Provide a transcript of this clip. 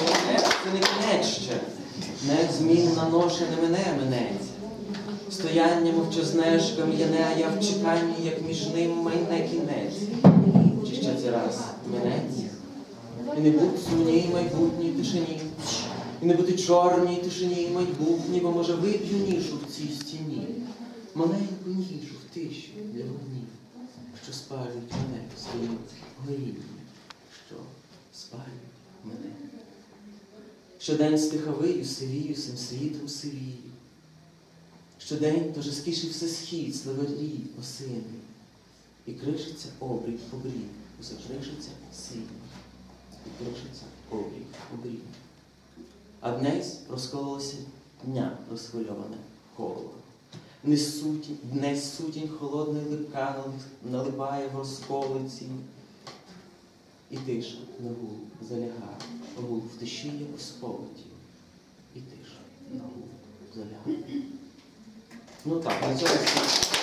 Головне, це не кінець ще. Не змінна ноша не мене минеться. Стояння мовчазне кам'яне, а я в чеканні, як між ним майне кінець. Чи ще цей раз минець? І не будь сумній майбутній тишині. І не бути чорній тишині майбутній, бо може вип'ю нішу в цій стіні. Маленьку нішу в тиші для вогнів, що спалюють мене своїм горінням. Щодень стиховию, сивію, всім світом сивію. Щодень то жорсткіший все схід, сливарі, осини. І кришиться обрій, обрій, усе кришиться синій. І кришиться обрій, обрій. А днесь розкололося дня розхвильоване коло. Не сутінь, днесь сутінь холодний липка налипає в розколиці. І тиша на гул залягає, гул в тиші як у сповіті. І тиша на гул залягає. Ну так, на цьому.